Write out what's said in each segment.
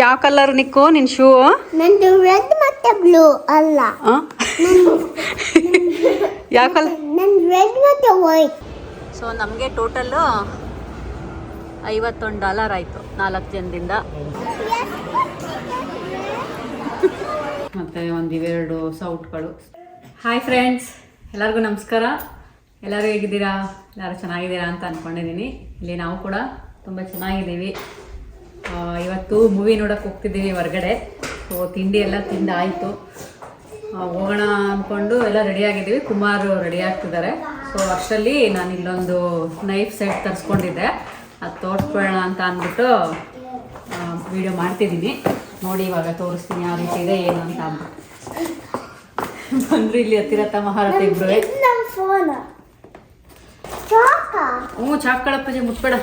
ಯಾವ ಕಲರ್ ನಿಕ್ಕು? ನಿನ್ ಶೂ ನಂದು ರೆಡ್ ಮತ್ತೆ ಬ್ಲೂ ಅಲ್ಲ. ಯಾವ ಕಲರ್ ನನ್ ರೆಡ್ ಮತ್ತೆ ವೈಟ್ ಸೊ ನಮಗೆ ಟೋಟಲ್ ಐವತ್ತೊಂದು ಡಾಲರ್ ಆಯಿತು ನಾಲ್ಕು ಜನದಿಂದ. ಮತ್ತು ಒಂದು ಇವೆರಡು ಸೌಟ್ಗಳು. ಹಾಯ್ ಫ್ರೆಂಡ್ಸ್ ಎಲ್ಲರಿಗೂ ನಮಸ್ಕಾರ. ಎಲ್ಲರೂ ಹೇಗಿದ್ದೀರಾ? ಎಲ್ಲರೂ ಚೆನ್ನಾಗಿದ್ದೀರಾ ಅಂತ ಅಂದ್ಕೊಂಡಿದ್ದೀನಿ ಇಲ್ಲಿ ನಾವು ಕೂಡ ತುಂಬ ಚೆನ್ನಾಗಿದ್ದೀವಿ. ಇವತ್ತು ಮೂವಿ ನೋಡಕ್ಕೆ ಹೋಗ್ತಿದ್ದೀವಿ ಹೊರಗಡೆ. ಸೊ ತಿಂಡಿ ಎಲ್ಲ ತಿಂದಾಯಿತು. ಹೋಗೋಣ ಅಂದ್ಕೊಂಡು ಎಲ್ಲ ರೆಡಿ ಆಗಿದ್ದೀವಿ. ಕುಮಾರ್ ರೆಡಿ ಆಗ್ತಿದ್ದಾರೆ. ಸೊ ಅಷ್ಟರಲ್ಲಿ ನಾನು ಇಲ್ಲೊಂದು ನೈಫ್ ಸೆಟ್ ತರಿಸ್ಕೊಂಡಿದ್ದೆ. ಅದು ತೋರಿಸ್ಕೊಳ್ಳೋಣ ಅಂತ ಅಂದ್ಬಿಟ್ಟು ವಿಡಿಯೋ ಮಾಡ್ತಿದ್ದೀನಿ. ನೋಡಿ ಇವಾಗ ತೋರಿಸ್ತೀನಿ ಯಾವ ರೀತಿ ಇದೆ ಏನು ಅಂತ ಅಂದ್ಬಿಟ್ಟು. ಬಂದ್ರು ಇಲ್ಲಿ ಹತ್ತಿರತ್ತ ಮಹಾರಥ ಇಬ್ರು. ಹ್ಞೂ ಚಾಕ ಮುಟ್ಬೇಡ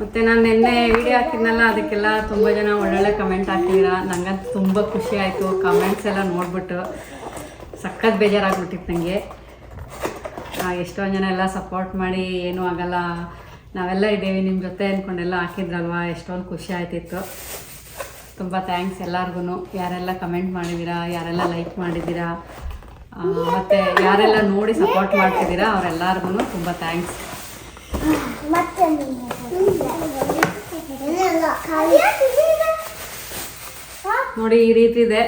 ಮತ್ತೆ ನಾನು ನಿನ್ನೆ ವಿಡಿಯೋ ಹಾಕಿದ್ನಲ್ಲ, ಅದಕ್ಕೆಲ್ಲ ತುಂಬ ಜನ ಒಳ್ಳೊಳ್ಳೆ ಕಮೆಂಟ್ ಹಾಕಿದ್ದೀರಾ ನಂಗಂತೂ ತುಂಬ ಖುಷಿ ಆಯಿತು. ಕಮೆಂಟ್ಸ್ ಎಲ್ಲ ನೋಡ್ಬಿಟ್ಟು ಸಖತ್ ಬೇಜಾರಾಗ್ಬಿಟ್ಟಿತ್ತು ನನಗೆ ಎಷ್ಟೊಂದು ಜನ ಎಲ್ಲ ಸಪೋರ್ಟ್ ಮಾಡಿ, ಏನೂ ಆಗಲ್ಲ. ನಾವೆಲ್ಲ ಇದ್ದೀವಿ ನಿಮ್ಮ ಜೊತೆ ಅಂದ್ಕೊಂಡೆಲ್ಲ ಹಾಕಿದ್ರಲ್ವಾ? ಎಷ್ಟೊಂದು ಖುಷಿ ಆಯ್ತಿತ್ತು. ತುಂಬ ಥ್ಯಾಂಕ್ಸ್ ಎಲ್ಲರಿಗೂ ಯಾರೆಲ್ಲ ಕಮೆಂಟ್ ಮಾಡಿದ್ದೀರಾ? ಯಾರೆಲ್ಲ ಲೈಕ್ ಮಾಡಿದ್ದೀರಾ? ಮತ್ತೆ ಯಾರೆಲ್ಲ ನೋಡಿ ಸಪೋರ್ಟ್ ಮಾಡ್ತಿದ್ದೀರಾ ಅವರೆಲ್ಲರಿಗೂ ತುಂಬ ಥ್ಯಾಂಕ್ಸ್ ನೋಡಿ ಈ ರೀತಿ ಇದೆ.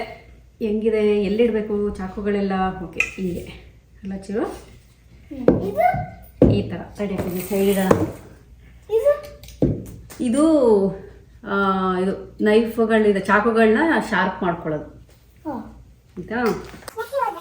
ಹೆಂಗಿದೆ ಎಲ್ಲಿಡಬೇಕು ಚಾಕುಗಳೆಲ್ಲ? ಓಕೆ ಹೀಗೆ. ಅಲ್ಲ ಚಿರು? ಈ ಥರ ತಡಿ ಸೈಡ್ ಇಡೋಣ. ಇದು? ಇದು ನೈಫ್ಗಳಿದೆ ಚಾಕುಗಳನ್ನ ಶಾರ್ಪ್ ಮಾಡ್ಕೊಳ್ಳೋದು.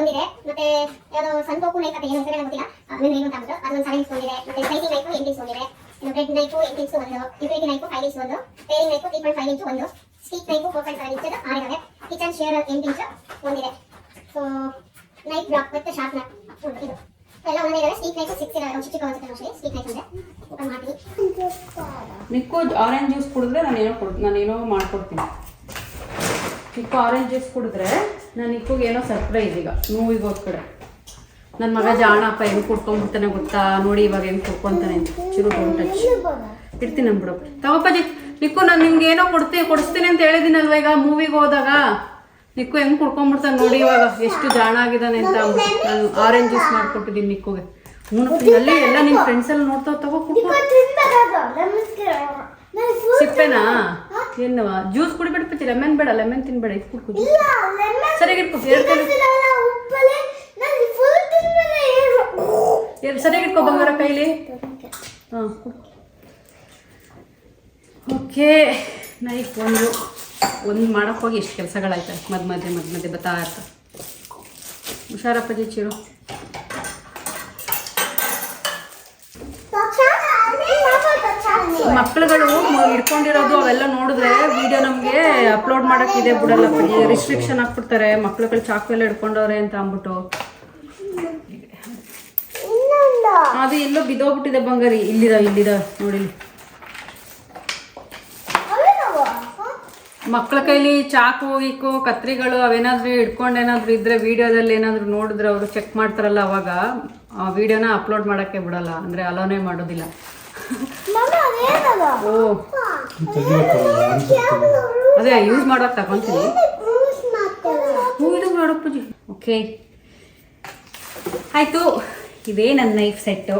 ಒಂದಿದೆ ಮತ್ತೆ ಯಾವ್ದೋ ಸಂತೋಕು ನೈಫ್ ಅಂತ ಏನು ಹೆಸರು ಗೊತ್ತಿಲ್ಲ. ಅದನ್ನ ಏನು ಅಂತ ಅದು ಒಂದು ಸೆವೆನ್ ಒಂದಿದೆ. ಮತ್ತೆ ಸ್ಲೈಸಿಂಗ್ ನೈಫ್ ಎಂಟಿಂಗ್ಸ್ ಒಂದಿದೆ. ಹೊಂದಿದೆ ಬ್ರೆಡ್ ನೈಫ್ ಎಂಟಿಂಗ್ಸ್ ಒಂದು. ಯುಟಿಲಿಟಿ ನೈಫ್ ಫೈವ್ ಇಂಚ್ ಒಂದು. Paring knife three point five inch ಒಂದು. Steak knife four point five inch ಆರಿದಾವೆ kitchen shear ಎಂಟ್ ಇಂಚ್ ಒಂದಿದೆ. ಸೊ ನೈಫ್ ಬ್ಲಾಕ್ ಮತ್ತೆ ಶಾರ್ಪ್ನರ್ ಇದು. ಎಲ್ಲ ಒಂದೇ ಇದಾವೆ. ಸ್ಟೀಕ್ ನೈಫ್ ಸಿಕ್ಸ್ ಇದಾವೆ. ಚಿಕ್ಕ ಅನ್ಸುತ್ತೆ ಅಷ್ಟೇ ಸ್ಟೀಕ್ ನೈಫ್ ಇದೆ ಓಪನ್ ಮಾಡ್ತೀನಿ. ನಿಕ್ಕು ಆರೆಂಜ್ ಜ್ಯೂಸ್ ಕುಡಿದ್ರೆ ನಾನೇನೋ ಕೊಡ್ ನಾನೇನೋ ಮಾಡ್ಕೊಡ್ತೀನಿ. ಚಿಕ್ಕ ಆರೆಂಜ್ ಜ್ಯೂಸ್ ಕುಡಿದ್ರೆ ನಾನು ನಿಕ್ಕುಗೆ ಏನೋ ಸರ್ಪ್ರೈಸ್ ಈಗ ನೋವಿಗೋಸ್ಕರ ನನ್ನ ಮಗ ಜಾಣಪ್ಪ ಹೆಂಗೆ ಕುಡ್ಕೊಂಡ್ಬಿಡ್ತಾನೆ ಗೊತ್ತಾ? ನೋಡಿ ಇವಾಗ ಹೆಂಗೆ ಕುಡ್ಕೊಂತಾನೆ. ಅಂತ ಚಿರು ಟಚ್. ಇಡ್ತೀನಿ ತಗೋಪ್ಪ ತಗೋಪ್ಪಾಜಿ ನಿಕ್ಕು ನಾನು ನಿಮ್ಗೆ ಏನೋ ಕೊಡ್ತೀನಿ ಕೊಡಿಸ್ತೀನಿ ಅಂತ ಹೇಳಿದ್ದೀನಲ್ವ ಈಗ ಮೂವಿಗೆ ಹೋದಾಗ? ನಿಕ್ಕು ಹೆಂಗೆ ಕುಡ್ಕೊಂಡ್ಬಿಡ್ತಾನೆ ನೋಡಿ ಇವಾಗ ಎಷ್ಟು ಜಾಣ ಆಗಿದ್ದಾನೆ ಅಂತ ನಾನು ಆರೆಂಜ್ ಜ್ಯೂಸ್ ಮಾಡಿಕೊಟ್ಟಿದ್ದೀನಿ ನಿಕ್ಕುಗೆ. ಅಲ್ಲಿ ಎಲ್ಲ ನಿಮ್ಮ ಫ್ರೆಂಡ್ಸಲ್ಲಿ ಎಲ್ಲ ನೋಡ್ತಾ ತಗೋ ಕುಡ್ಕೊ. ಸಿಪ್ಪೆನಾ? ಏನವ ಜ್ಯೂಸ್ ಕುಡಿಬಿಡ್ಪತಿ ಲೆಮನ್ ಬೇಡ ಲೆಮನ್ ತಿನ್ಬೇಡ ಇದು ಕುಡ್ಕು. ಸರಿಯಾಗಿ ಇಟ್ಕೋ ಎರಡು ಸರಿಯಾಗಿ ಇಟ್ಕೋ ಬಂಗಾರ ಕೈಲಿ. ಹಾಂ ಓಕೆ ನೈಫ್ ಒಂದು. ಒಂದು ಮಾಡೋಕ್ಕೋಗಿ ಹೋಗಿ ಎಷ್ಟು ಕೆಲಸಗಳಾಯ್ತು. ಮಧ್ಯ ಮಧ್ಯೆ ಮಧ್ಯ ಮಧ್ಯೆ ಬತ್ತಾ ಇರ್ತ. ಹುಷಾರಪ್ಪಾಜಿ ಚಿರು. ಮಕ್ಕಳುಗಳು ಇಟ್ಕೊಂಡಿರೋದು ಅವೆಲ್ಲ ನೋಡಿದ್ರೆ ವಿಡಿಯೋ ನಮಗೆ ಅಪ್ಲೋಡ್ ಮಾಡೋಕ್ಕಿದೆ ಬಿಡಲ್ಲ. ರಿಸ್ಟ್ರಿಕ್ಷನ್ ಹಾಕ್ಬಿಡ್ತಾರೆ. ಮಕ್ಳುಗಳು ಚಾಕು ಎಲ್ಲ ಹಿಡ್ಕೊಂಡವ್ರೆ ಅಂತ ಅಂದ್ಬಿಟ್ಟು. ಅದು ಎಲ್ಲೋ ಬಿದ್ದೋಗ್ಬಿಟ್ಟಿದೆ ಬಂಗಾರಿ. ಇಲ್ಲಿದ ಇಲ್ಲಿದ ನೋಡಿ. ಮಕ್ಕಳ ಕೈಲಿ ಚಾಕು ಗೀಕು ಕತ್ರಿಗಳು ಅವೇನಾದರೂ ಹಿಡ್ಕೊಂಡು ಏನಾದ್ರು ಇದ್ರೆ ವಿಡಿಯೋದಲ್ಲಿ ಏನಾದ್ರು ನೋಡಿದ್ರೆ ಅವರು ಚೆಕ್ ಮಾಡ್ತಾರಲ್ಲ ಅವಾಗ, ಆ ವಿಡಿಯೋನ ಅಪ್ಲೋಡ್ ಮಾಡೋಕ್ಕೆ ಬಿಡಲ್ಲ. ಅಂದರೆ ಅಲೋನೇ ಮಾಡೋದಿಲ್ಲ. ಓ. ಅದೇ ಯೂಸ್ ಮಾಡೋಕೆ ತಗೊಂತೀನಿ. ಹೂ ಇದು ನೋಡಪ್ಪಜಿ ಓಕೆ. ಆಯಿತು. ಇದೇ ನನ್ನ ನೈಫ್ ಸೆಟ್ಟು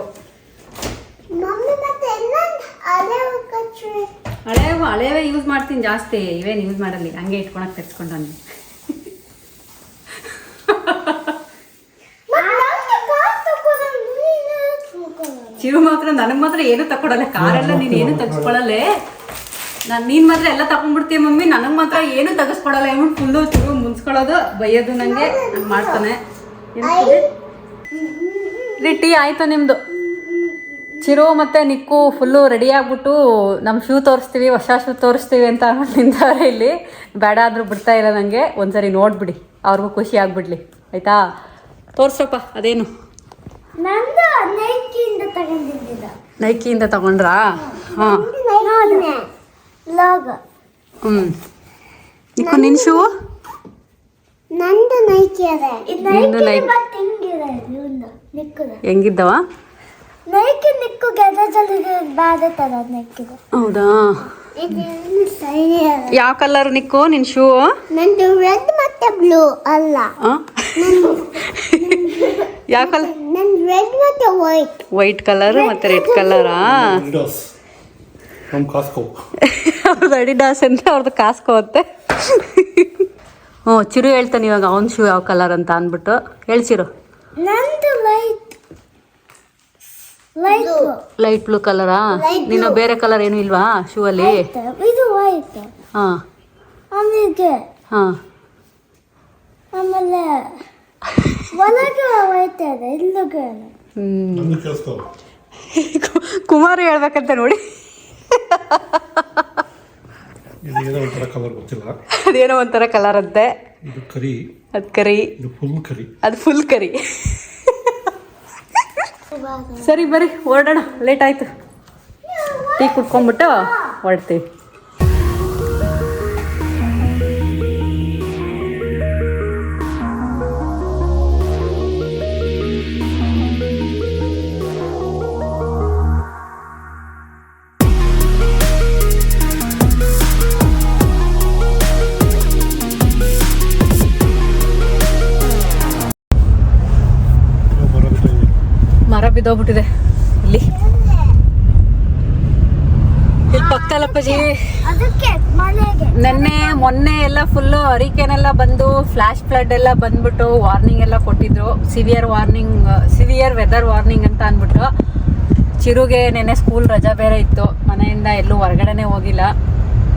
ಮಮ್ಮಿ ಮತ್ತೆ ಇನ್ನೊಂದು ಅಲೆ ಕಚ್ಚು. ಹಳೆ ಹಳೆವೇ ಯೂಸ್ ಮಾಡ್ತೀನಿ ಜಾಸ್ತಿ. ಇವೇನು ಯೂಸ್ ಮಾಡಲ್ಲ ಹಂಗೆ ಇಟ್ಕೊಳಕ್ಕೆ ತೆಗೆಸ್ಕೊಂಡು ಚಿರು ಮಾತ್ರ ನನಗೆ ಮಾತ್ರ ಏನು ತಕೊಡಲ್ಲ ಕಾರೆಲ್ಲ ನೀನು ಏನು ತೆಗೆಸ್ಕೊಳಲ್ಲೇ. ನಾನು ನೀನು ಮಾತ್ರ ಎಲ್ಲ ತಗೊಂಡ್ಬಿಡ್ತೀಯ ಮಮ್ಮಿ ನನಗೆ ಮಾತ್ರ ಏನು ತಗಸ್ಕೊಡಲ್ಲ. ಏನು ಫುಲ್ಲು ಚಿರು ಮುನ್ಸ್ಕೊಳ್ಳೋದು ಬೈಯೋದು ನನಗೆ ಮಾಡ್ತಾನೆ. ರೀ ಟೀ ಆಯ್ತಾ ನಿಮ್ಮದು ಚಿರು ಮತ್ತೆ ನಿಕ್ಕು ಫುಲ್ಲು ರೆಡಿ ಆಗ್ಬಿಟ್ಟು ನಮ್ಮ ಶೂ ತೋರಿಸ್ತೀವಿ ಹೊಸ ಶೂ ತೋರಿಸ್ತೀವಿ ಅಂತ ನಿಂತವ್ರೆ ಇಲ್ಲಿ. ಬೇಡ ಆದರೂ ಬಿಡ್ತಾ ಇಲ್ಲ ನನಗೆ ಒಂದ್ಸರಿ ನೋಡ್ಬಿಡಿ. ಅವ್ರಿಗೂ ಖುಷಿ ಆಗ್ಬಿಡ್ಲಿ. ಆಯ್ತಾ? ತೋರ್ಸಪ್ಪ ಅದೇನು? ನಂದು ನೈಕಿಯಿಂದ ತಗೊಂಡಿದ್ದ ನೈಕಿಯಿಂದ ತಗೊಂಡ್ರಾ? ಹಾಂ. ಲಾಗ ಹ್ಞೂ ನಿಕ್ಕು ನಿನ್ನ ಶೂ ನಂದು ನೈಕಿ ಅದೇ. ನಿಂದು ನೈಕಿ. ಹೆಂಗಿದ್ದವ? ನೈಕಿ ನಿಕ್ಕು ಗೆದದಲ್ಲಿ ಬಾಧತದ ನಿಕ್ಕಿದ ಹೌದಾ? ಯಾವ ಕಲರ್ ನಿಕ್ಕು? ನಿನ್ ಶೂ ನಂದು ರೆಡ್ ಮತ್ತೆ ಬ್ಲೂ ಅಲ್ಲ. ಯಾವ ಕಲರ್ ನಂದು ರೆಡ್ ಮತ್ತೆ ವೈಟ್ ವೈಟ್ ಕಲರ್ ಮತ್ತೆ ರೆಡ್ ಕಲರಾ ಅಡಿಡಾಸ್ ಅಂದ್ರೆ Costco. ಅವ್ರದ್ದು ಅಡಿಡಾಸ್ ಅಂತೆ. ಅವ್ರದ್ದು ಹ್ಞೂ ಚಿರು ಹೇಳ್ತಾನೆ ಇವಾಗ ಅವ್ನ ಶೂ ಯಾವ ಕಲರ್ ಅಂತ ಅಂದ್ಬಿಟ್ಟು. ಹೇಳ್ಚಿರು ನಂದು ಲೈಟ್ ಲೈಟ್ ಲೈಟ್ ಬ್ಲೂ ಕಲರಾ ನಿನ್ನ ನೀನು ಬೇರೆ ಕಲರ್ ಏನು ಇಲ್ವಾ ಶೂ ಅಲ್ಲಿ ಇದು ವೈಟ್ ಹಾಂ. ಆಮೇಲೆ ಹಾ. ಆಮೇಲೆ ಒಳಗೆ ವೈಟ್ ಇದೆ ಇಲ್ಲಿಗೆ. ಕುಮಾರ್ ಹೇಳ್ಬೇಕಂತ ನೋಡಿ. ಇದು ಏನೋ ಒಂಥರ ಕಲರ್ ಗೊತ್ತಿಲ್ಲ. ಅದೇನೋ ಒಂಥರ ಕಲರ್ ಅಂತೆ. ಇದು ಕರಿ. ಅದು ಕರಿ. ಇದು ಫುಲ್ ಕರಿ. ಅದು ಫುಲ್ ಕರಿ. ಸರಿ ಬರ್ರಿ ಹೊರಡೋಣ. ಲೇಟ್ ಆಯಿತು. ಟೀ ಕುಡ್ಕೊಂಡ್ಬಿಟ್ಟು ಹೊರಡ್ತೀವಿ. ಮರ ಬಿದ್ದೋಗ್ಬಿಟ್ಟಿದೆ ಇಲ್ಲಿ ಇಲ್ಲಿ ಪಕ್ಕದಲ್ಲಪ್ಪಜಿ ನೆನ್ನೆ ಮೊನ್ನೆ ಎಲ್ಲ ಫುಲ್ಲು ಹರಿಕೆನೆಲ್ಲ ಬಂದು ಫ್ಲಾಶ್ ಫ್ಲಡ್ ಎಲ್ಲ ಬಂದ್ಬಿಟ್ಟು ವಾರ್ನಿಂಗ್ ಎಲ್ಲ ಕೊಟ್ಟಿದ್ರು. Severe warning severe weather warning ಅಂತ ಅಂದ್ಬಿಟ್ಟು ಚಿರುಗೆ ನೆನ್ನೆ ಸ್ಕೂಲ್ ರಜಾ ಬೇರೆ ಇತ್ತು. ಮನೆಯಿಂದ ಎಲ್ಲೂ ಹೊರಗಡೆನೆ ಹೋಗಿಲ್ಲ.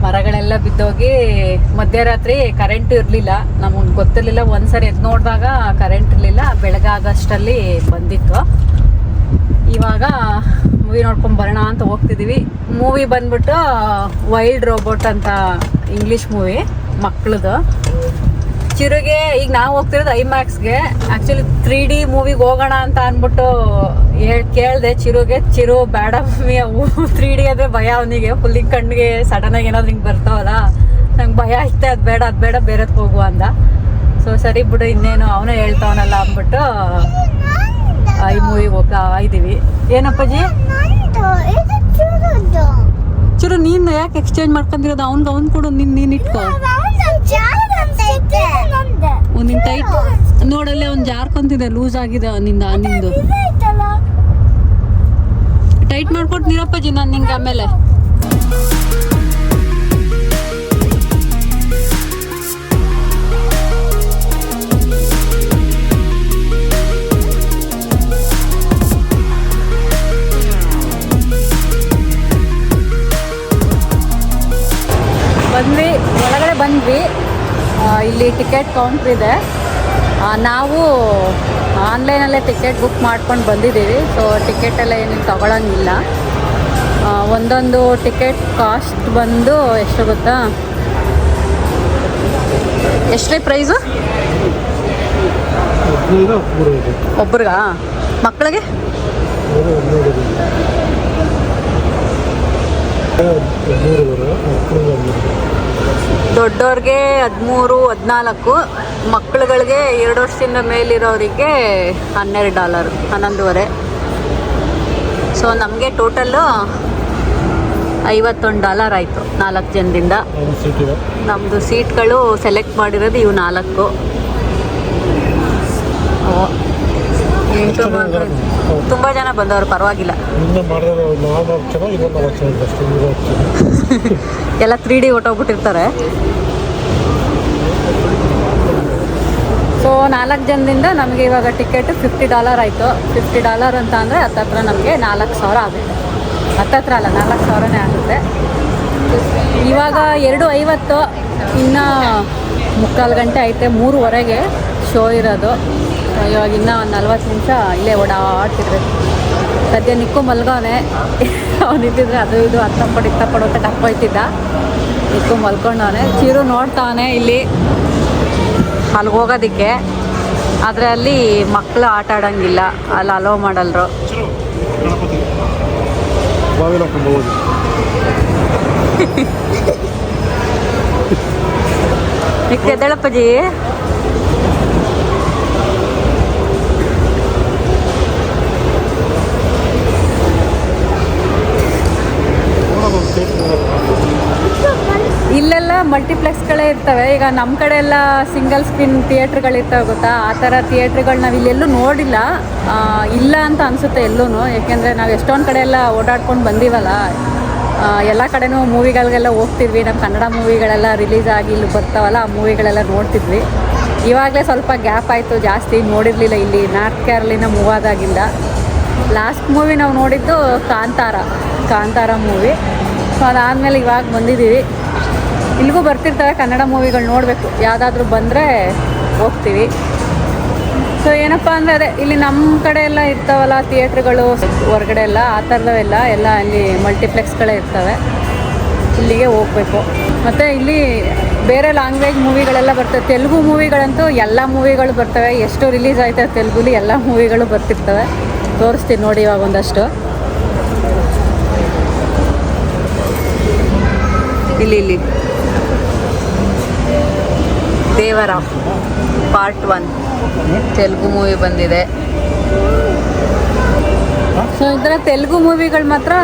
ಮರಗಳೆಲ್ಲ ಬಿದ್ದೋಗಿ ಮಧ್ಯರಾತ್ರಿ ಕರೆಂಟ್ ಇರಲಿಲ್ಲ. ನಮಗೆ ಗೊತ್ತಿರಲಿಲ್ಲ. ಒಂದ್ಸರಿ ಎದ್ದು ನೋಡಿದಾಗ ಕರೆಂಟ್ ಇರಲಿಲ್ಲ. ಬೆಳಗಾಗಷ್ಟಲ್ಲಿ ಬಂದಿತ್ತು. ಇವಾಗ ಮೂವಿ ನೋಡ್ಕೊಂಡ್ ಬರೋಣ ಅಂತ ಹೋಗ್ತಿದೀವಿ. ಮೂವಿ ಬಂದ್ಬಿಟ್ಟು ವೈಲ್ಡ್ ರೋಬೋಟ್ ಅಂತ ಇಂಗ್ಲಿಷ್ ಮೂವಿ ಮಕ್ಕಳದು ಚಿರುಗೆ, ಈಗ ನಾವು ಹೋಗ್ತಿರೋದು ಐಮ್ಯಾಕ್ಸ್ಗೆ ಆ್ಯಕ್ಚುಲಿ ತ್ರೀ ಡಿ ಮೂವಿಗೆ ಹೋಗೋಣ ಅಂತ ಅಂದ್ಬಿಟ್ಟು ಹೇಳಿ, ಕೇಳಿದೆ ಚಿರುಗೆ. ಚಿರು, ಬೇಡ ಮಮ್ಮಿ, ಅವು ತ್ರೀ ಡಿ ಅಂದರೆ ಭಯ ಅವನಿಗೆ. ಫುಲ್ ಕಣ್ಣಿಗೆ ಸಡನ್ನಾಗಿ ಏನಾದ್ರು ಹಿಂಗೆ ಬರ್ತಾವಲ್ಲ. ನಂಗೆ ಭಯ ಐತೆ, ಅದು ಬೇಡ ಅದು ಬೇಡ, ಬೇರೆದ್ ಹೋಗುವ ಅಂದ ಸೊ ಸರಿ ಬಿಡು, ಇನ್ನೇನು ಅವನೇ ಹೇಳ್ತಾವನಲ್ಲ ಅಂದ್ಬಿಟ್ಟು ಈ ಮೂವಿಗೆ ಹೋಗ್ತಾ ಇದ್ದೀವಿ ಏನಪ್ಪಾಜಿ? ಚೂರು, ನೀನು ಯಾಕೆ ಎಕ್ಸ್ಚೇಂಜ್ ಮಾಡ್ಕೊಂಡಿರೋದು? ಅವ್ನ್ಗೆ ಅವ್ನು ಕೊಡು, ನಿನ್ ನೀನು ಇಟ್ಕೋ. ನಿನ್ ಟೈಟ್ ನೋಡಲ್ಲೇ ಅವ್ನು ಜಾರ್ಕೊಂತಿದೆ ಲೂಸ್ ಆಗಿದೆ ನಿಂದ, ನಿಂದು. ಟೈಟ್ ಮಾಡ್ಕೊಟ್ಟು ನೀರಪ್ಪಾಜಿ ನಾನು ನಿಂಗೆ ಆಮೇಲೆ. ಬಂದ್ವಿ ಒಳಗಡೆ ಬಂದ್ವಿ. ಇಲ್ಲಿ ಟಿಕೆಟ್ ಕೌಂಟ್ರ್ ಇದೆ. ನಾವು ಆನ್ಲೈನಲ್ಲೇ ಟಿಕೆಟ್ ಬುಕ್ ಮಾಡ್ಕೊಂಡು ಬಂದಿದ್ದೀವಿ. ಸೊ ಟಿಕೆಟೆಲ್ಲ ಏನು ಏನೇನು ತಗೊಳಂಗಿಲ್ಲ. ಒಂದೊಂದು ಟಿಕೆಟ್ ಕಾಸ್ಟ್ ಬಂದು ಎಷ್ಟು ಗೊತ್ತಾ? ಎಷ್ಟೇ ಪ್ರೈಸು ಒಬ್ಬರಿಗಾ ಒಬ್ರಿಗಾ? ಮಕ್ಕಳಿಗೆ ಅದು ಹದಿನೇಳು ಇದೆ. ಹದಿಮೂರು ಬರೋ ಮಕ್ಕಳಿಗೆ ಹದಿಮೂರು ದೊಡ್ಡವ್ರಿಗೆ ಹದಿಮೂರು, ಹದಿನಾಲ್ಕು ಮಕ್ಕಳುಗಳಿಗೆ ಎರಡು ವರ್ಷದಿಂದ ಮೇಲಿರೋರಿಗೆ ಹನ್ನೆರಡು ಡಾಲರ್, ಹನ್ನೊಂದುವರೆ. ಸೊ ನಮಗೆ ಟೋಟಲ್ಲು ಐವತ್ತೊಂದು ಡಾಲರ್ ಆಯಿತು ನಾಲ್ಕು ಜನದಿಂದ. ನಮ್ಮದು ಸೀಟ್ಗಳು ಸೆಲೆಕ್ಟ್ ಮಾಡಿರೋದು ಇವು ನಾಲ್ಕು. ಮಕ್ಕಳು. ತುಂಬ ಜನ ಬಂದವರು ಪರವಾಗಿಲ್ಲ. ಎಲ್ಲ ತ್ರೀ ಡಿ ಹೊಟ್ಟೋಗ್ಬಿಟ್ಟಿರ್ತಾರೆ ಸೊ ನಾಲ್ಕು ಜನದಿಂದ ನಮಗೆ ಇವಾಗ ಟಿಕೆಟ್ ಫಿಫ್ಟಿ ಡಾಲರ್ ಆಯಿತು. ಫಿಫ್ಟಿ ಡಾಲರ್ ಅಂತ ಅಂದರೆ ಹತ್ತತ್ರ ನಮಗೆ ನಾಲ್ಕು ಸಾವಿರ ಆಗುತ್ತೆ. ಹತ್ತತ್ರ ಅಲ್ಲ ನಾಲ್ಕು ಸಾವಿರನೇ ಆಗುತ್ತೆ. ಇವಾಗ ಎರಡು ಐವತ್ತು ಇನ್ನು ಮುಕ್ಕಾಲು ಗಂಟೆ ಐತೆ ಮೂರುವರೆಗೆ ಶೋ ಇರೋದು. ಇವಾಗ ಇನ್ನೂ ಒಂದು ನಲ್ವತ್ತು ನಿಮಿಷ ಇಲ್ಲೇ ಓಡಾಡ್ತಿರ್ಬೇಕು ಸದ್ಯ ನಿಕ್ಕು ಮಲ್ಗವನೆ ಅವನಿದ್ದಿದ್ರೆ ಅದು ಇದು ಅರ್ಥ ಪಡಿ ಇತ್ತ ಪಡು ಅಂತ ಕರ್ಕೊಯ್ತಿದ್ದ ನಿಕ್ಕು ಮಲ್ಕೊಂಡವನೆ. ಚೀರು ನೋಡ್ತಾವನೆ ಇಲ್ಲಿ. ಅಲ್ಲಿಗೆ ಹೋಗೋದಕ್ಕೆ. ಆದರೆ ಅಲ್ಲಿ ಮಕ್ಕಳು ಆಟ ಆಡೋಂಗಿಲ್ಲ. ಅಲ್ಲಿ ಅಲೋ ಮಾಡಲ್ರು. ಎದ್ದೇಳಪ್ಪಜಿ? ಮಲ್ಟಿಪ್ಲೆಕ್ಸ್ಗಳೇ ಇರ್ತವೆ. ಈಗ ನಮ್ಮ ಕಡೆ ಎಲ್ಲ ಸಿಂಗಲ್ ಸ್ಕ್ರೀನ್ ಥಿಯೇಟ್ರ್ಗಳಿರ್ತವೆ ಗೊತ್ತಾ? ಆ ಥರ ಥಿಯೇಟ್ರ್ಗಳು ನಾವು ಇಲ್ಲೆಲ್ಲೂ ನೋಡಿಲ್ಲ. ಇಲ್ಲ ಅಂತ ಅನಿಸುತ್ತೆ ಎಲ್ಲೂ ಯಾಕೆಂದರೆ ನಾವು ಎಷ್ಟೊಂದು ಕಡೆ ಎಲ್ಲ ಓಡಾಡ್ಕೊಂಡು ಬಂದೀವಲ್ಲ ಎಲ್ಲ ಕಡೆನೂ ಮೂವಿಗಳಿಗೆಲ್ಲ ಹೋಗ್ತಿದ್ವಿ. ನಮ್ಮ ಕನ್ನಡ ಮೂವಿಗಳೆಲ್ಲ ರಿಲೀಸ್ ಆಗಿ ಇಲ್ಲಿ ಬರ್ತಾವಲ್ಲ, ಆ ಮೂವಿಗಳೆಲ್ಲ ನೋಡ್ತಿದ್ವಿ. ಇವಾಗಲೇ ಸ್ವಲ್ಪ ಗ್ಯಾಪ್ ಆಯಿತು. ಜಾಸ್ತಿ ನೋಡಿರಲಿಲ್ಲ ಇಲ್ಲಿ. ನಾರ್ತ್ ಕೇರಳಿನ ಮೂವ್ ಆದಾಗಿಂದ. ಲಾಸ್ಟ್ ಮೂವಿ ನಾವು ನೋಡಿದ್ದು ಕಾಂತಾರ. ಕಾಂತಾರ ಮೂವಿ. ಸೊ ಅದಾದಮೇಲೆ ಇವಾಗ ಬಂದಿದ್ದೀವಿ. ಇಲ್ಲಿಗೂ ಬರ್ತಿರ್ತವೆ ಕನ್ನಡ ಮೂವಿಗಳು ನೋಡಬೇಕು. ಯಾವುದಾದ್ರೂ ಬಂದರೆ ಹೋಗ್ತೀವಿ. ಸೊ ಏನಪ್ಪ ಅಂದರೆ ಅದೇ, ಇಲ್ಲಿ ನಮ್ಮ ಕಡೆ ಎಲ್ಲ ಇರ್ತಾವಲ್ಲ ಥಿಯೇಟ್ರ್ಗಳು, ಹೊರಗಡೆ ಎಲ್ಲ, ಆ ಥರದವೆಲ್ಲ ಎಲ್ಲ ಅಲ್ಲಿ ಮಲ್ಟಿಪ್ಲೆಕ್ಸ್ಗಳೇ ಇರ್ತವೆ. ಇಲ್ಲಿಗೆ ಹೋಗಬೇಕು. ಮತ್ತು ಇಲ್ಲಿ ಬೇರೆ ಲ್ಯಾಂಗ್ವೇಜ್ ಮೂವಿಗಳೆಲ್ಲ ಬರ್ತವೆ. ತೆಲುಗು ಮೂವಿಗಳಂತೂ ಎಲ್ಲ ಮೂವಿಗಳು ಬರ್ತವೆ. ಎಷ್ಟು ರಿಲೀಸ್ ಆಯ್ತವೆ ತೆಲುಗುಲಿ ಎಲ್ಲ ಮೂವಿಗಳು ಬರ್ತಿರ್ತವೆ. ತೋರಿಸ್ತೀನಿ ನೋಡಿ ಇವಾಗ ಒಂದಷ್ಟು. ಇಲ್ಲಿ ಇಲ್ಲಿ. Devara part one. Telugu movie ಬಂದಿದೆ. ಸೊ ಇದರ ತೆಲುಗು ಮೂವಿಗಳು ಮಾತ್ರ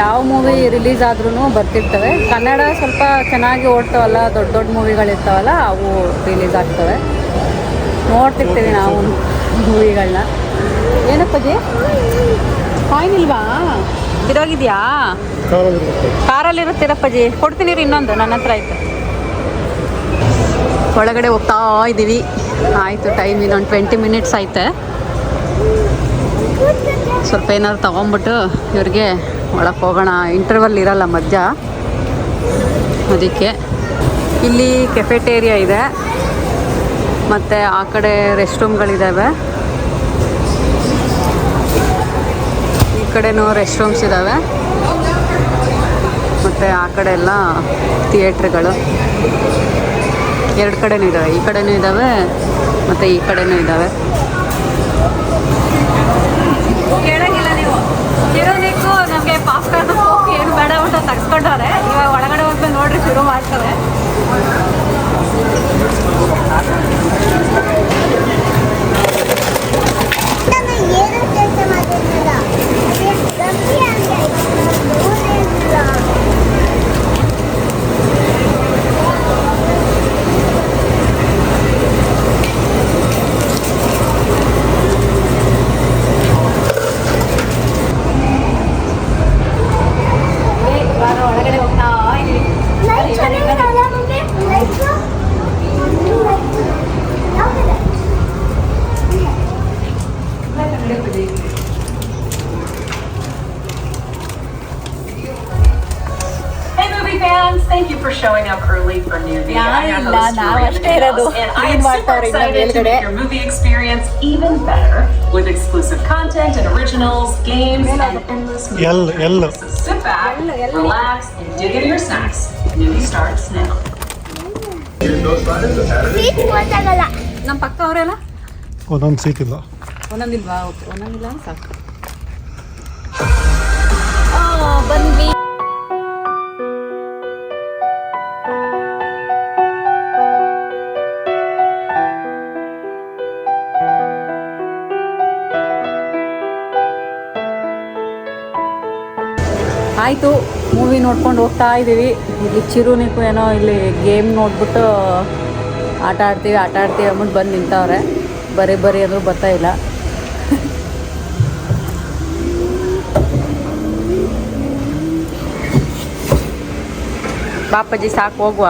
ಯಾವ ಮೂವಿ ರಿಲೀಸ್ ಆದ್ರೂ ಬರ್ತಿರ್ತವೆ. ಕನ್ನಡ ಸ್ವಲ್ಪ ಚೆನ್ನಾಗಿ ಓಡ್ತಾವಲ್ಲ ದೊಡ್ಡ ದೊಡ್ಡ ಮೂವಿಗಳಿರ್ತಾವಲ್ಲ ಅವು ರಿಲೀಸ್ ಆಗ್ತವೆ. ನೋಡ್ತಿರ್ತೀವಿ ನಾವು ಮೂವಿಗಳನ್ನ ಏನಪ್ಪಜಿ ಕಾಯಿನ್ ಇಲ್ವಾ ಇರೋಗಿದ್ಯಾ? ಕಾರಲ್ಲಿ ಇರುತ್ತೀರಪ್ಪಜಿ ಕೊಡ್ತೀನಿ ರೀ ಇನ್ನೊಂದು ನನ್ನ ಹತ್ರ ಆಯ್ತು. ಒಳಗಡೆ ಹೋಗ್ತಾ ಇದ್ದೀವಿ ಆಯಿತು ಟೈಮ್ ಇನ್ನೊಂದು ಟ್ವೆಂಟಿ ಮಿನಿಟ್ಸ್ ಐತೆ ಸ್ವಲ್ಪ ಏನಾದ್ರು ತೊಗೊಂಬಿಟ್ಟು ಇವ್ರಿಗೆ ಒಳಗೆ ಹೋಗೋಣ. ಇಂಟರ್ವಲ್ ಇರಲ್ಲ ಮಧ್ಯ. ಅದಕ್ಕೆ ಇಲ್ಲಿ ಕೆಫೆಟೇರಿಯಾ ಇದೆ. ಮತ್ತು ಆ ಕಡೆ ರೆಸ್ಟ್ ರೂಮ್ಗಳಿದ್ದಾವೆ ಈ ಕಡೆನೂ ರೆಸ್ಟ್ ರೂಮ್ಸ್ ಇದ್ದಾವೆ ಮತ್ತು ಆ ಕಡೆ ಎಲ್ಲ ಥಿಯೇಟ್ರ್ಗಳು ಎರಡು ಕಡೆನೂ ಇದ್ದಾವೆ ಈ ಕಡೆನೂ ಇದ್ದಾವೆ ಮತ್ತು ಈ ಕಡೆನೂ ಇದ್ದಾವೆ ನಮಗೆ ಪಾಪ್ಕಾರ್ನ್ ಏನು ಬೇಡ ಅಂತ ತಗ್ಸ್ಕೊಂಡವ್ರೆ. ಇವಾಗ ಒಳಗಡೆ ಹೋಗ್ಬೇಕು ನೋಡ್ರಿ ಶುರು ಮಾಡ್ತವೆ showing up early for Newbie. I'm your ಯಾರಿಲ್ಲ, host, ನಾವು Maria ಅಷ್ಟೇ ಇರೋದು. Menounos, and I Clean am super ಮಾಡ್ತಾವ್ರೆ ಇನ್ನ excited to ಮೇಲ್ಗಡೆ. make your movie experience even better with exclusive content and originals, games, and endless movie. L L So sit back, relax, and dig into your snacks. Newbie starts now. Seat ಗೊತ್ತಾಗಲ್ಲ ನಮ್ಮ ಪಕ್ಕ ಅವರೆಲ್ಲ ಒಂದೊಂದು seat ಇಲ್ಲ ಒಂದೊಂದಿಲ್ವಾ okay ಒಂದೊಂದಿಲ್ಲ ಸಾಕು ಬಂದ್ವಿ ಆಯಿತು. Movie ನೋಡ್ಕೊಂಡು ಹೋಗ್ತಾ ಇದ್ದೀವಿ ಇಲ್ಲಿ ಚಿರುನಿಕು ಏನೋ ಇಲ್ಲಿ ಗೇಮ್ ನೋಡ್ಬಿಟ್ಟು, ಆಟ ಆಡ್ತೀವಿ ಆಟ ಆಡ್ತೀವಿ ಅಂದ್ಬಿಟ್ಟು ಬಂದು ನಿಂತವ್ರೆ. ಬರೀ ಬರೀ ಅಂದರೂ ಬರ್ತಾ ಇಲ್ಲ. ಬಾಪಾಜಿ ಸಾಕು ಹೋಗುವ?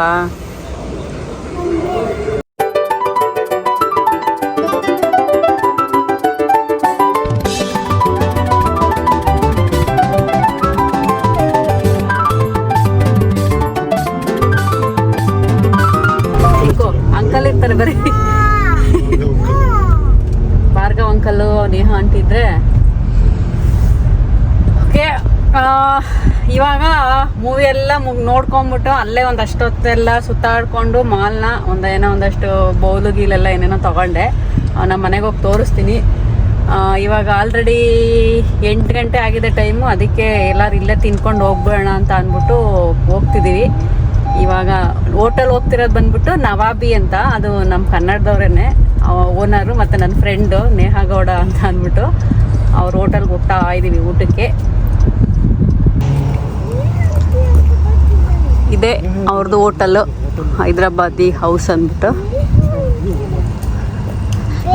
ಇವಾಗ ಮೂವಿ ಎಲ್ಲ ಮುಗ್, ನೋಡ್ಕೊಂಬಿಟ್ಟು ಅಲ್ಲೇ ಒಂದಷ್ಟು ಹೊತ್ತೆಲ್ಲ ಸುತ್ತಾಡ್ಕೊಂಡು ಮಾಲ್ನ ಒಂದೇನೋ ಒಂದಷ್ಟು ಬೌಲು ಗೀಲೆಲ್ಲ ಏನೇನೋ ತಗೊಂಡೆ. ನಮ್ಮ ಮನೆಗೆ ಹೋಗಿ ತೋರಿಸ್ತೀನಿ. ಇವಾಗ ಆಲ್ರೆಡಿ ಎಂಟು ಗಂಟೆ ಆಗಿದೆ ಟೈಮು ಅದಕ್ಕೆ ಎಲ್ಲರೂ ಇಲ್ಲೇ ತಿನ್ಕೊಂಡು ಹೋಗ್ಬೇಡ ಅಂತ ಅಂದ್ಬಿಟ್ಟು ಹೋಗ್ತಿದ್ದೀವಿ ಇವಾಗ ಹೋಟೆಲ್ ಹೋಗ್ತಿರೋದು ಬಂದ್ಬಿಟ್ಟು ನವಾಬಿ ಅಂತ. ಅದು ನಮ್ಮ ಕನ್ನಡದವ್ರೇ ಓನರು ಮತ್ತು ನನ್ನ ಫ್ರೆಂಡು ನೇಹಾಗೌಡ ಅಂತ ಅಂದ್ಬಿಟ್ಟು ಅವ್ರ ಹೋಟೆಲ್ಗೆ ಹೋಗ್ತಾ ಇದ್ದೀವಿ ಊಟಕ್ಕೆ. ಇದೆ ಅವ್ರದ್ದು ಹೋಟೆಲ್ಲು ಹೈದ್ರಾಬಾದಿ ಹೌಸ್ ಅಂದ್ಬಿಟ್ಟು.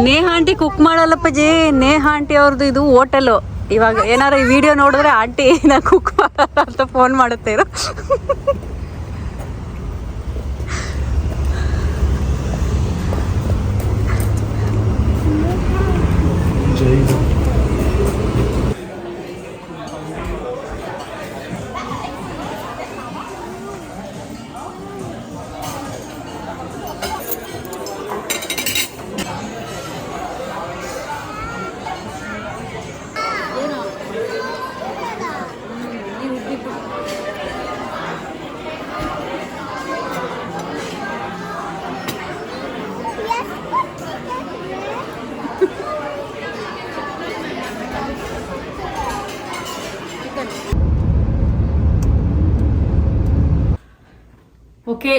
ನೇಹ ಆಂಟಿ ಕುಕ್ ಮಾಡಲ್ಲಪ್ಪಾಜಿ? ನೇಹ ಆಂಟಿ ಅವ್ರದ್ದು ಇದು ಹೋಟೆಲು. ಇವಾಗ ಏನಾರ ಈ ವಿಡಿಯೋ ನೋಡಿದ್ರೆ ಆಂಟಿ ನಾ ಕುಕ್ ಮಾಡಲ್ಲ ಅಂತ ಫೋನ್ ಮಾಡುತ್ತೆ ಇರು ಜೈ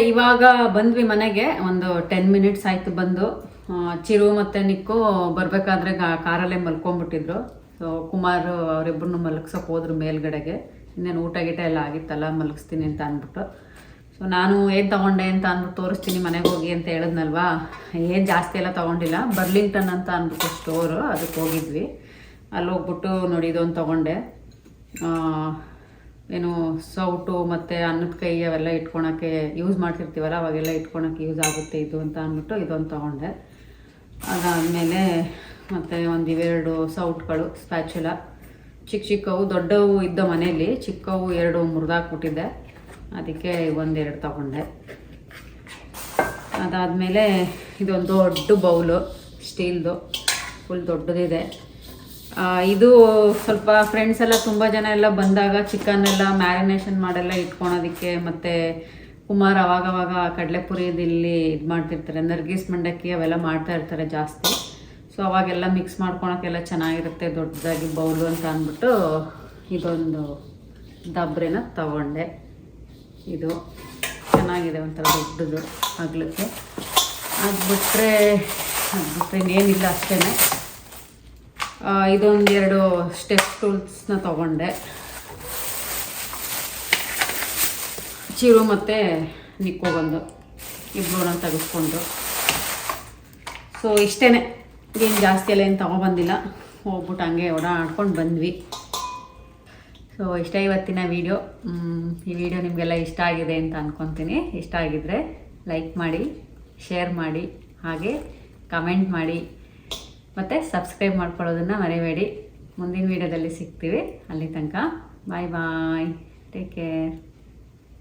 ಇವಾಗ ಬಂದ್ವಿ ಮನೆಗೆ ಒಂದು ಟೆನ್ ಮಿನಿಟ್ಸ್ ಆಯ್ತು ಬಂದು. ಚಿರು ಮತ್ತೆ ನಿಕ್ಕು ಬರಬೇಕಾದ್ರೆ ಕಾರಲ್ಲೇ ಮಲ್ಕೊಂಡ್ಬಿಟ್ಟಿದ್ರು. ಸೊ ಕುಮಾರ್ ಅವರಿಬ್ಬರನ್ನು ಮಲಗ್ಸೋಕೆ ಹೋದ್ರು ಮೇಲ್ಗಡೆಗೆ. ಇನ್ನೇನು ಊಟ ಗೀಟ ಎಲ್ಲ ಆಗಿತ್ತಲ್ಲ ಮಲಗಿಸ್ತೀನಿ ಅಂತ ಅಂದ್ಬಿಟ್ಟು. ಸೊ ನಾನು ಏನು ತಗೊಂಡೆ ಅಂತ ಅಂದ್ಬಿಟ್ಟು ತೋರಿಸ್ತೀನಿ ಮನೆಗೆ ಹೋಗಿ ಅಂತ ಹೇಳಿದ್ನಲ್ವಾ? ಏನು ಜಾಸ್ತಿ ಎಲ್ಲ ತೊಗೊಂಡಿಲ್ಲ. ಬರ್ಲಿಂಗ್ಟನ್ ಅಂತ ಅಂದ್ಬಿಟ್ಟು ಸ್ಟೋರು ಅದಕ್ಕೆ ಹೋಗಿದ್ವಿ. ಅಲ್ಲಿ ಹೋಗ್ಬಿಟ್ಟು ನೋಡಿ ತೊಗೊಂಡೆ. ಆ, ಏನು ಸೌಟು ಮತ್ತು ಅನ್ನದ ಕೈ ಅವೆಲ್ಲ ಇಟ್ಕೊಳಕ್ಕೆ ಯೂಸ್ ಮಾಡ್ತಿರ್ತೀವಲ್ಲ, ಅವಾಗೆಲ್ಲ ಇಟ್ಕೊಳಕ್ಕೆ ಯೂಸ್ ಆಗುತ್ತೆ ಇದು ಅಂತ ಅಂದ್ಬಿಟ್ಟು ಇದೊಂದು ತೊಗೊಂಡೆ. ಅದಾದಮೇಲೆ ಮತ್ತು ಒಂದು ಇವೆರಡು ಸೌಟ್ಗಳು ಸ್ಪ್ಯಾಚುಲ ಚಿಕ್ಕ ಚಿಕ್ಕವು, ದೊಡ್ಡವು ಇದ್ದ ಮನೆಯಲ್ಲಿ, ಚಿಕ್ಕವು ಎರಡು ಮುರಿದಾಕ್ಬಿಟ್ಟಿದ್ದೆ ಅದಕ್ಕೆ ಒಂದೆರಡು ತಗೊಂಡೆ. ಅದಾದಮೇಲೆ ಇದೊಂದು ದೊಡ್ಡ ಬೌಲು ಸ್ಟೀಲ್ದು ಫುಲ್ ದೊಡ್ಡದಿದೆ. ಇದು ಸ್ವಲ್ಪ ಫ್ರೆಂಡ್ಸ್ ಎಲ್ಲ ತುಂಬ ಜನ ಎಲ್ಲ ಬಂದಾಗ ಚಿಕನ್ ಎಲ್ಲ ಮ್ಯಾರಿನೇಷನ್ ಮಾಡೆಲ್ಲ ಇಟ್ಕೊಳೋದಕ್ಕೆ ಮತ್ತು ಕುಮಾರ್ ಅವಾಗವಾಗ ಕಡಲೆಪುರಿಯಲ್ಲಿ ಇದು ಮಾಡ್ತಿರ್ತಾರೆ, ನರ್ಗೀಸ್ ಮಂಡಕ್ಕಿ ಅವೆಲ್ಲ ಮಾಡ್ತಾ ಇರ್ತಾರೆ ಜಾಸ್ತಿ. ಸೊ ಅವಾಗೆಲ್ಲ ಮಿಕ್ಸ್ ಮಾಡ್ಕೊಳಕ್ಕೆಲ್ಲ ಚೆನ್ನಾಗಿರುತ್ತೆ, ದೊಡ್ಡದಾಗಿ ಬೌಲು ಅಂತ ಅಂದ್ಬಿಟ್ಟು ಇದೊಂದು ದಬ್ರೆನ ತಗೊಂಡೆ. ಇದು ಚೆನ್ನಾಗಿದೆ ಒಂಥರ ದೊಡ್ಡದು, ಅಗ್ಲಕ್ಕೆ. ಅದು ಬಿಟ್ಟರೆ ಅದು ಬಿಟ್ಟರೆ ಇನ್ನೇನಿಲ್ಲ ಅಷ್ಟೇ ಇದೊಂದು ಎರಡು ಸ್ಟೆಪ್ ಟೂಲ್ಸ್ನ ತಗೊಂಡೆ. ಚಿರು ಮತ್ತು ನಿಕ್ಕೋ ಬಂದು. ಇಬ್ಬರನ್ನ ತೆಗೆಸ್ಕೊಂಡು. ಸೊ ಇಷ್ಟೇ ಏನು ಜಾಸ್ತಿ ಎಲ್ಲ ಏನು ತೊಗೊಬಂದಿಲ್ಲ. ಹೋಗ್ಬಿಟ್ಟು ಹಂಗೆ ಓಡಾಡ್ಕೊಂಡು ಬಂದ್ವಿ. ಸೊ ಇಷ್ಟೇ ಇವತ್ತಿನ ವಿಡಿಯೋ ಈ ವಿಡಿಯೋ ನಿಮಗೆಲ್ಲ ಇಷ್ಟ ಆಗಿದೆ ಅಂತ ಅಂದ್ಕೊತೀನಿ ಇಷ್ಟ ಆಗಿದ್ರೆ ಲೈಕ್ ಮಾಡಿ ಶೇರ್ ಮಾಡಿ, ಹಾಗೆ ಕಮೆಂಟ್ ಮಾಡಿ. ಮತ್ತು ಸಬ್ಸ್ಕ್ರೈಬ್ ಮಾಡ್ಕೊಳ್ಳೋದನ್ನು ಮರಿಬೇಡಿ. ಮುಂದಿನ ವೀಡಿಯೋದಲ್ಲಿ ಸಿಗ್ತೀವಿ. ಅಲ್ಲಿ ತನಕ. ಬಾಯ್ ಬಾಯ್ ಟೇಕ್ ಕೇರ್